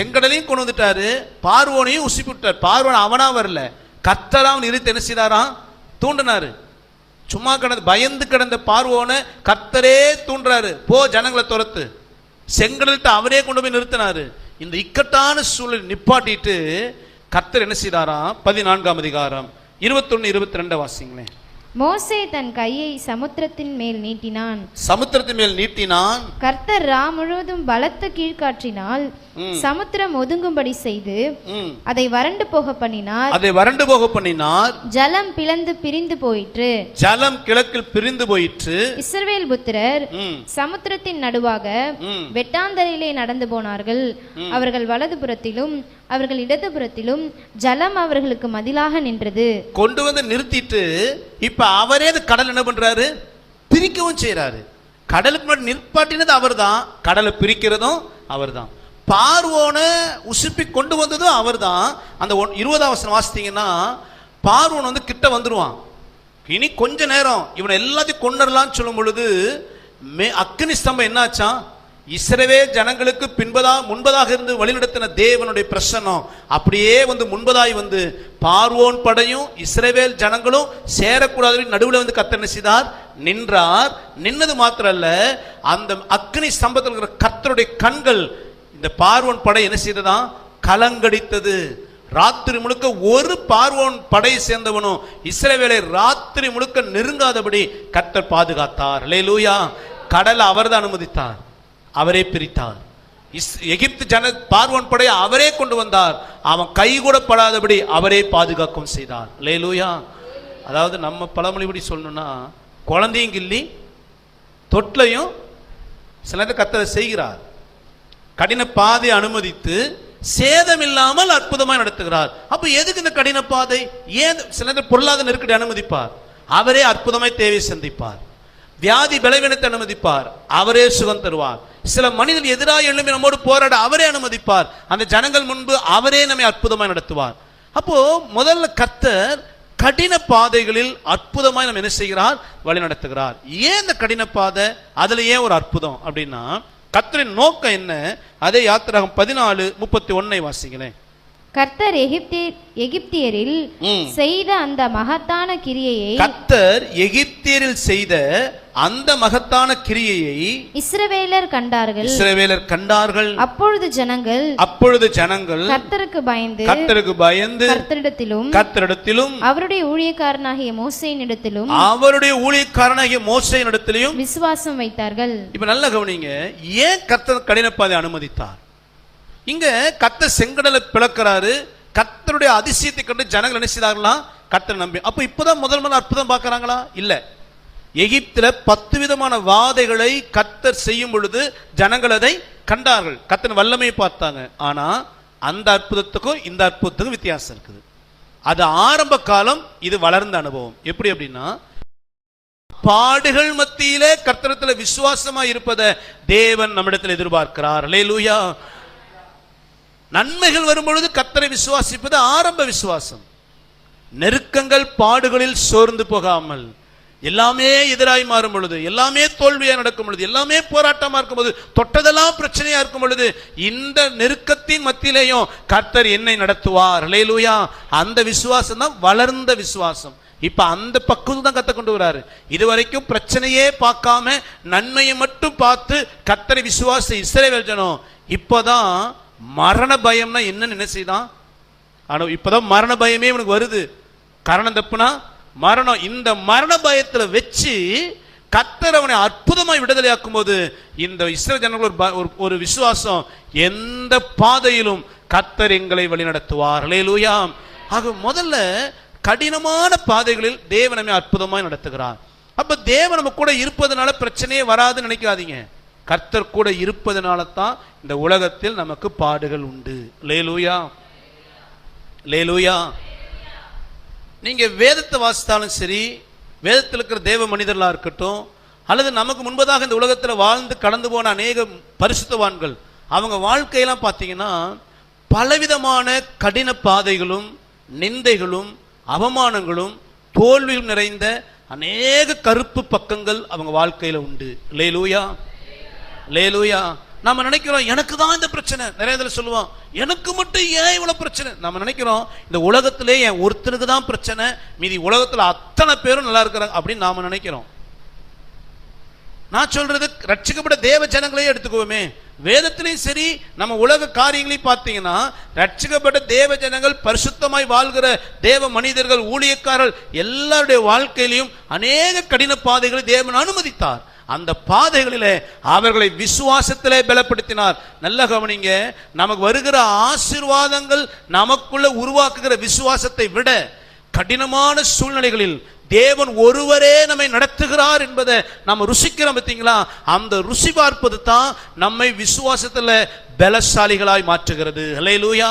செங்கடலையும் கொண்டு வந்துட்டாரு. பார்வோனையும் உசிப்பிட்டார். விட்டார் அவனா வரல. கத்தரா அவன் இருத்து என்ன செய்தாராம்? தூண்டினாரு. சும்மா கிடந்து பயந்து கிடந்த பார்வோனை கத்தரே தூண்டுறாரு. போ ஜனங்களை துரத்து. செங்கடல்கிட்ட அவரே கொண்டு போய் நிறுத்தினாரு. இந்த இக்கட்டான சூழல் நிப்பாட்டிட்டு கத்தர் என்ன செய்தாராம்? பதினான்காம் அதிகாரம். இருபத்தொன்னு இருபத்தி ரெண்டு வாசிங்களேன். மோசே தன் கையை சமுத்திரத்தின் மேல் நீட்டினான். சமுத்திரத்தின் மேல் நீட்டினான். கர்த்தர் ரா முழுவதும் பலத்த கீழ்காற்றினால். சமுத்திரம் ஒதுங்கும்படி செய்து. அதை வறண்டு போக பண்ணினார். அதை வறண்டு போக பண்ணினார். ஜலம் பிளந்து பிரிந்து போயிற்று. ஜலம் கிழக்கில் பிரிந்து போயிற்று. இஸ்ரவேல் புத்திரர் சமுத்திரத்தின் நடுவாக. வெட்டாந்தரையிலே நடந்து போனார்கள். அவர்கள் வலதுபுறத்திலும் அவர்கள் இடதுபுறத்திலும் ஜலம் அவர்களுக்கு மதிலாக நின்றது. கொண்டு வந்து நிறுத்திட்டு இப்ப இப்போ அவரே அது கடல் என்ன பண்ணுறாரு பிரிக்கவும் செய்கிறாரு கடலுக்கு முன்னாடி நிற்பாட்டினது அவர் தான் கடலை பிரிக்கிறதும் அவர் தான் பார்வோனை உசுப்பி கொண்டு வந்ததும் அவர் தான் அந்த ஒன்- இருபதாம் வருஷம் வாசித்தீங்கன்னா பார்வோன் வந்து கிட்ட வந்துடுவான் இனி கொஞ்ச நேரம் இவனை எல்லாத்தையும் கொண்டுடலான்னு சொல்லும் பொழுது மே அக்னி ஸ்தம்பம் என்னாச்சான்? இஸ்ரவே ஜனங்களுக்கு பின்பதா முன்பதாக இருந்து வழிநடத்தின தேவனுடைய பிரசன்னம் அப்படியே வந்து முன்பதாய் வந்து பார்வோன் படையும் இஸ்ரவேல் ஜனங்களும் சேரக்கூடாது நடுவில் வந்து கத்தனை செய்தார்? நின்றார். நின்னது மாத்திரம் அல்ல அந்த அக்னி ஸ்தம்பத்தில் இருக்கிற கத்தருடைய கண்கள் இந்த பார்வோன் படை என்ன செய்ததாம் கலங்கடித்தது. ராத்திரி முழுக்க ஒரு பார்வோன் படையை சேர்ந்தவனும் இஸ்ரவேலை ராத்திரி முழுக்க நெருங்காதபடி கத்தர் பாதுகாத்தார். லேலூயா கடலை அவர்தான் அனுமதித்தார். அவரே பிரித்தார் இஸ் எகிப்து ஜன பார்வன் படையை அவரே கொண்டு வந்தார். அவன் கை கூட படாதபடி அவரே பாதுகாக்கும் செய்தார். லேலூயா அதாவது நம்ம பழமொழிபடி சொல்லணும்னா குழந்தையும் கிள்ளி தொட்டிலையும் சில நேரத்தில் கத்தரை செய்கிறார். கடின பாதை அனுமதித்து சேதம் இல்லாமல் அற்புதமாக நடத்துகிறார். அப்ப எதுக்கு இந்த கடின பாதை? ஏன் சில நேரம் பொருளாதார நெருக்கடி அனுமதிப்பார்? அவரே அற்புதமாய் தேவை சந்திப்பார். வியாதி பலவீனத்தை அனுமதிப்பார். அவரே சுகம் தருவார். சில மனிதன் எதிராக எழும்பி நம்மோடு போராட அவரே அனுமதிப்பார். அந்த ஜனங்கள் முன்பு அவரே நம்மை அற்புதமாய் நடத்துவார். அப்போ முதல்ல கர்த்தர் கடின பாதைகளில் அற்புதமாய் நம்ம என்ன செய்கிறார்? வழி நடத்துகிறார். ஏன் இந்த கடின பாதை? அதுல ஏன் ஒரு அற்புதம்? அப்படின்னா கர்த்தரின் நோக்கம் என்ன? அதே யாத்திராகம் பதினாலு முப்பத்தி ஒன்னை வாசிங்களேன் கர்த்தர் எகிப்தி எகிப்தியரில். செய்த அந்த மகத்தான கிரியையை கர்த்தர் எகிப்தியரில் செய்த அந்த மகத்தான கிரியையை இஸ்ரவேலர் கண்டார்கள். இஸ்ரவேலர் கண்டார்கள். அப்பொழுது ஜனங்கள் அப்பொழுது ஜனங்கள் கர்த்தருக்கு பயந்து கர்த்தருக்கு பயந்து கர்த்தரிடத்திலும் கர்த்தரிடத்திலும் அவருடைய ஊழியக்காரனாகிய மோசேனிடத்திலும் அவருடைய ஊழியக்காரனாகிய மோசையினிடத்திலும் விசுவாசம் வைத்தார்கள். இப்ப நல்ல கவனிங்க. ஏன் கர்த்தர் கடினப்பாதை அனுமதித்தார்? இங்க கர்த்தர் செங்கடலை பிளக்கிறாரு. கர்த்தருடைய அதிசயத்தை கண்டு ஜனங்கள் என்ன செய்தார்களாம் கர்த்தர் நம்பி. அப்ப இப்பதான் முதல் முதல் அற்புதம் பார்க்கறாங்களா? இல்ல. எகிப்துல பத்து விதமான வாதைகளை கத்தர் செய்யும் பொழுது ஜனங்கள் அதை கண்டார்கள். கத்தன் வல்லமையை பார்த்தாங்க. ஆனா அந்த அற்புதத்துக்கும் இந்த அற்புதத்துக்கும் வித்தியாசம் இருக்குது. அது ஆரம்ப காலம் இது வளர்ந்த அனுபவம். எப்படி அப்படின்னா பாடுகள் மத்தியில கர்த்தரத்துல விசுவாசமா இருப்பதை தேவன் நம்மிடத்தில் எதிர்பார்க்கிறார். லூயா நன்மைகள் வரும்பொழுது கத்தரை விசுவாசிப்பது ஆரம்ப விசுவாசம். நெருக்கங்கள் பாடுகளில் சோர்ந்து போகாமல் எல்லாமே எதிராய் மாறும் பொழுது எல்லாமே தோல்வியா நடக்கும் பொழுது எல்லாமே போராட்டமா இருக்கும் பொழுது தொட்டதெல்லாம் பிரச்சனையா இருக்கும் பொழுது இந்த நெருக்கத்தின் மத்தியிலேயும் கர்த்தர் என்னை நடத்துவார். லேலூயா அந்த விசுவாசம் தான் வளர்ந்த விசுவாசம். இப்ப அந்த பக்குவம் தான் கத்த கொண்டு வராரு. இது வரைக்கும் பிரச்சனையே பார்க்காம நன்மையை மட்டும் பார்த்து கத்தரை விசுவாச இஸ்ரவேல் ஜனம் இப்போதான் மரண பயம்னா என்னன்னு என்ன ஆனால் ஆனா இப்பதான் மரண பயமே உனக்கு வருது. காரணம் தப்புனா மரணம் இந்த மரண பயத்துல வச்சு கத்தர் அவனை அற்புதமாய் விடுதலையாக்கும் போது இந்த இஸ்ரேல் ஜனங்கள் ஒரு ஒரு- விசுவாசம் எந்த பாதையிலும் கத்தர் எங்களை வழிநடத்துவார். லூயாம் ஆக முதல்ல கடினமான பாதைகளில் தேவ நம்மை அற்புதமாய் நடத்துகிறார். அப்ப தேவன் நம்ம கூட இருப்பதனால பிரச்சனையே வராதுன்னு நினைக்காதீங்க. கர்த்தர் கூட இருப்பதனால தான் இந்த உலகத்தில் நமக்கு பாடுகள் உண்டு. லேலூயா லேலூயா நீங்க வேதத்தை வாசித்தாலும் சரி வேதத்தில் இருக்கிற தேவ மனிதர்களாக இருக்கட்டும் அல்லது நமக்கு முன்பதாக இந்த உலகத்தில் வாழ்ந்து கடந்து போன அநேக பரிசுத்தவான்கள் அவங்க வாழ்க்கையெல்லாம் பார்த்தீங்கன்னா பலவிதமான கடின பாதைகளும் நிந்தைகளும் அவமானங்களும் தோல்வியும் நிறைந்த அநேக கருப்பு பக்கங்கள் அவங்க வாழ்க்கையில் உண்டு. லேலூயா லேலூயா நம்ம நினைக்கிறோம் எனக்கு தான் இந்த பிரச்சனை. நிறைய இதில் சொல்லுவோம் எனக்கு மட்டும் ஏன் இவ்வளோ பிரச்சனை? நம்ம நினைக்கிறோம் இந்த உலகத்திலே என் ஒருத்தனுக்கு தான் பிரச்சனை. மீதி உலகத்தில் அத்தனை பேரும் நல்லா இருக்கிறாங்க அப்படின்னு நாம் நினைக்கிறோம். நான் சொல்றது ரட்சிக்கப்பட்ட தேவ ஜனங்களையே எடுத்துக்குவோமே வேதத்திலையும் சரி நம்ம உலக காரியங்களையும் பார்த்தீங்கன்னா ரட்சிக்கப்பட்ட தேவ ஜனங்கள் பரிசுத்தமாய் வாழ்கிற தேவ மனிதர்கள் ஊழியக்காரர்கள் எல்லாருடைய வாழ்க்கையிலையும் அநேக கடின பாதைகளை தேவன் அனுமதித்தார். அந்த பாதைகளிலே அவர்களை விசுவாசத்திலே பலப்படுத்தினார். நல்ல கவனிங்க நமக்கு வருகிற ஆசீர்வாதங்கள் நமக்குள்ள உருவாக்குகிற விசுவாசத்தை விட கடினமான சூழ்நிலைகளில் தேவன் ஒருவரே நம்மை நடத்துகிறார் என்பதை நம்ம ருசிக்கிறோம் பார்த்தீங்களா? அந்த ருசி பார்ப்பது தான் நம்மை விசுவாசத்துல பலசாலிகளாய் மாற்றுகிறது. ஹலே லூயா